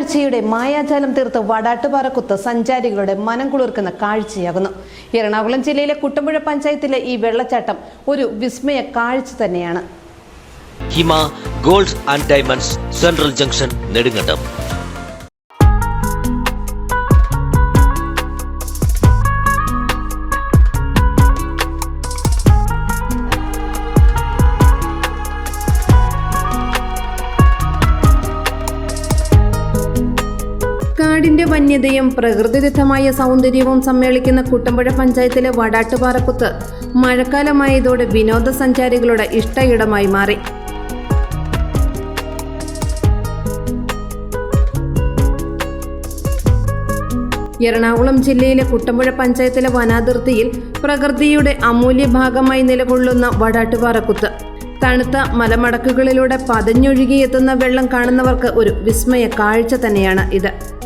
കാഴ്ചയുടെ മായാജാലം തീർത്ത് വടാട്ടുപാറക്കുത്ത് സഞ്ചാരികളുടെ മനം കുളിർക്കുന്ന കാഴ്ചയാകുന്നു. എറണാകുളം ജില്ലയിലെ കുട്ടമ്പുഴ പഞ്ചായത്തിലെ ഈ വെള്ളച്ചാട്ടം ഒരു വിസ്മയ കാഴ്ച തന്നെയാണ്. Hima gold and diamonds central junction Nedumkandam. വന്യതയും പ്രകൃതിദത്തമായ സൗന്ദര്യവും സമ്മേളിക്കുന്ന കുട്ടമ്പുഴ പഞ്ചായത്തിലെ വടാട്ടുപാറക്കുത്ത് മഴക്കാലമായതോടെ വിനോദസഞ്ചാരികളുടെ ഇഷ്ടയിടമായി മാറി. എറണാകുളം ജില്ലയിലെ കുട്ടമ്പുഴ പഞ്ചായത്തിലെ വനാതിർത്തിയിൽ പ്രകൃതിയുടെ അമൂല്യ ഭാഗമായി നിലകൊള്ളുന്ന വടാട്ടുപാറക്കുത്ത്. തണുത്ത മലമടക്കുകളിലൂടെ പതഞ്ഞൊഴുകിയെത്തുന്ന വെള്ളം കാണുന്നവർക്ക് ഒരു വിസ്മയ കാഴ്ച തന്നെയാണ് ഇത്.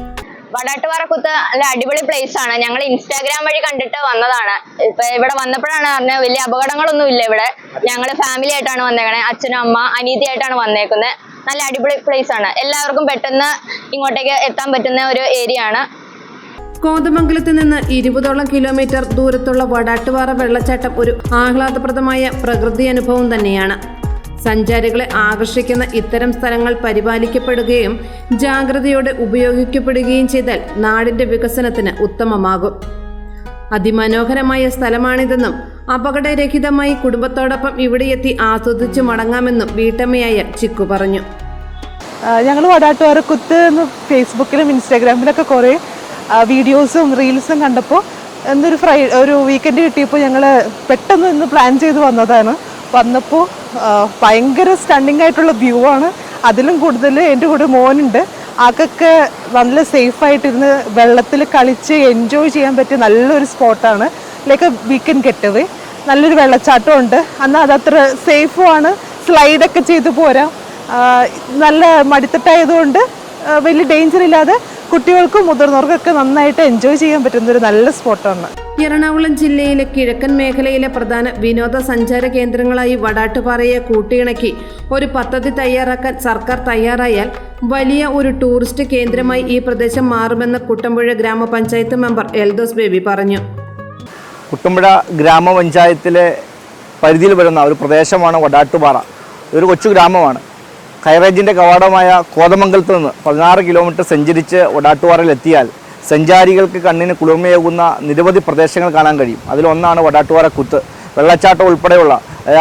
വടാട്ടുപാറക്കുത്ത് നല്ല അടിപൊളി പ്ലേസ് ആണ്. ഞങ്ങൾ ഇൻസ്റ്റാഗ്രാം വഴി കണ്ടിട്ട് വന്നതാണ്. ഇപ്പൊ ഇവിടെ വന്നപ്പോഴാണ് പറഞ്ഞത് വലിയ അപകടങ്ങളൊന്നും ഇല്ല ഇവിടെ. ഞങ്ങൾ ഫാമിലി ആയിട്ടാണ് വന്നേക്കണേ. അച്ഛനും അമ്മ അനീതിയായിട്ടാണ് വന്നേക്കുന്നത് നല്ല അടിപൊളി പ്ലേസ് ആണ്. എല്ലാവർക്കും പെട്ടെന്ന് ഇങ്ങോട്ടേക്ക് എത്താൻ പറ്റുന്ന ഒരു ഏരിയ ആണ്. കോതമംഗലത്ത് നിന്ന് ഇരുപതോളം കിലോമീറ്റർ ദൂരത്തുള്ള വടാട്ടുപാറ വെള്ളച്ചാട്ടം ഒരു ആഹ്ലാദപ്രദമായ പ്രകൃതി അനുഭവം തന്നെയാണ്. സഞ്ചാരികളെ ആകർഷിക്കുന്ന ഇത്തരം സ്ഥലങ്ങൾ പരിപാലിക്കപ്പെടുകയും ജാഗ്രതയോടെ ഉപയോഗിക്കപ്പെടുകയും ചെയ്താൽ നാടിന്റെ വികസനത്തിന് ഉത്തമമാകും. അതിമനോഹരമായ സ്ഥലമാണിതെന്നും അപകടരഹിതമായി കുടുംബത്തോടൊപ്പം ഇവിടെയെത്തി ആസ്വദിച്ചു മടങ്ങാമെന്നും വീട്ടമ്മയായ ചിക്കു പറഞ്ഞു. ഞങ്ങൾ വടാട്ടുപാറക്കുത്ത് എന്ന് ഫേസ്ബുക്കിലും ഇൻസ്റ്റാഗ്രാമിലൊക്കെ കുറേ വീഡിയോസും റീൽസും കണ്ടപ്പോൾ എന്തൊരു ഫ്രൈ ഒരു വീക്കെൻഡ് കിട്ടിയപ്പോൾ ഞങ്ങൾ പെട്ടെന്ന് ഇന്ന് പ്ലാൻ ചെയ്ത് വന്നതാണ്. വന്നപ്പോൾ ഭയങ്കര സ്റ്റണ്ണിങ് ആയിട്ടുള്ള വ്യൂ ആണ്. അതിലും കൂടുതൽ എന്റെ കൂടെ മോനുണ്ട്. ആക്കൊക്കെ നല്ല സേഫായിട്ടിരുന്ന് വെള്ളത്തിൽ കളിച്ച് എൻജോയ് ചെയ്യാൻ പറ്റിയ നല്ലൊരു സ്പോട്ടാണ് ലൈക്ക് വീക്കെൻഡ് ഗെറ്റവേ നല്ലൊരു വെള്ളച്ചാട്ടം ഉണ്ട്. എന്നാൽ അതത്ര സേഫും ആണ്. സ്ലൈഡൊക്കെ ചെയ്ത് പോരാം. നല്ല മടിത്തട്ടായതുകൊണ്ട് വലിയ ഡേഞ്ചർ ഇല്ലാതെ കുട്ടികൾക്കും മുതിർന്നവർക്കൊക്കെ നന്നായിട്ട് എൻജോയ് ചെയ്യാൻ പറ്റുന്ന ഒരു നല്ല സ്പോട്ടാണ്. എറണാകുളം ജില്ലയിലെ കിഴക്കൻ മേഖലയിലെ പ്രധാന വിനോദസഞ്ചാര കേന്ദ്രങ്ങളായി വടാട്ടുപാറയെ കൂട്ടിയിണക്കി. ഒരു പദ്ധതി തയ്യാറാക്കാൻ സർക്കാർ തയ്യാറായാൽ വലിയ ഒരു ടൂറിസ്റ്റ് കേന്ദ്രമായി ഈ പ്രദേശം മാറുമെന്ന് കുട്ടമ്പുഴ ഗ്രാമപഞ്ചായത്ത് മെമ്പർ എൽദോസ് ബേബി പറഞ്ഞു. കുട്ടമ്പുഴ ഗ്രാമപഞ്ചായത്തിലെ പരിധിയിൽ വരുന്ന ഒരു പ്രദേശമാണ് വടാട്ടുപാറ. ഒരു കൊച്ചു ഗ്രാമമാണ്. ഹൈറേഞ്ചിന്റെ കവാടമായ കോതമംഗലത്ത് നിന്ന് പതിനാറ് കിലോമീറ്റർ സഞ്ചരിച്ച് വടാട്ടുപാറയിൽ എത്തിയാൽ സഞ്ചാരികൾക്ക് കണ്ണിന് കുളിർമയേകുന്ന നിരവധി പ്രദേശങ്ങൾ കാണാൻ കഴിയും. അതിലൊന്നാണ് വടാട്ടുവാറ കുത്ത്. വെള്ളച്ചാട്ടം ഉൾപ്പെടെയുള്ള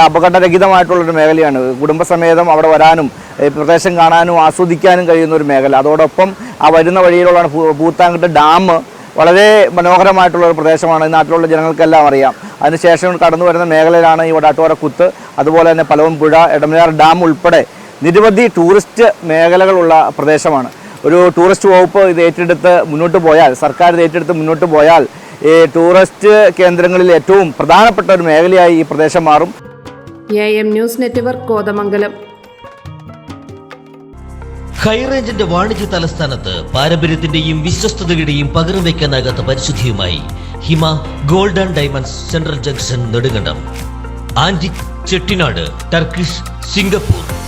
അപകടരഹിതമായിട്ടുള്ളൊരു മേഖലയാണ്. കുടുംബസമേതം അവിടെ വരാനും പ്രദേശം കാണാനും ആസ്വദിക്കാനും കഴിയുന്ന ഒരു മേഖല. അതോടൊപ്പം ആ വരുന്ന വഴിയിലുള്ള ഭൂത്താങ്കട്ട് ഡാം. വളരെ മനോഹരമായിട്ടുള്ള ഒരു പ്രദേശമാണ്. നാട്ടിലുള്ള ജനങ്ങൾക്കെല്ലാം അറിയാം. അതിനുശേഷം കടന്നു വരുന്ന മേഖലയിലാണ് ഈ വടാട്ടുവാറ കുത്ത്. അതുപോലെ തന്നെ പലവും പുഴ എടമലയാർ ഡാം ഉൾപ്പെടെ നിരവധി ടൂറിസ്റ്റ് മേഖലകളുള്ള പ്രദേശമാണ്. ഒരു ടൂറിസ്റ്റ് വകുപ്പ് ഇത് ഏറ്റെടുത്ത് മുന്നോട്ട് പോയാൽ സർക്കാർ ഇത് ഏറ്റെടുത്ത് മുന്നോട്ട് പോയാൽ ഈ ടൂറിസ്റ്റ് കേന്ദ്രങ്ങളിൽ ഏറ്റവും പ്രധാനപ്പെട്ട ഒരു മേഖലയായി ഈ പ്രദേശം മാറും. A M news network Kothamangalam. ഹൈറേഞ്ചിന്റെ വാണിജ്യ തലസ്ഥാനത്ത് പാരമ്പര്യത്തിന്റെയും വിശ്വസ്തതയുടെയും പകരം വയ്ക്കാനാകാത്ത പരിശുദ്ധിയുമായി Hima gold and diamonds central junction Nedumkandam. Antique Chettinad Turkish Singapore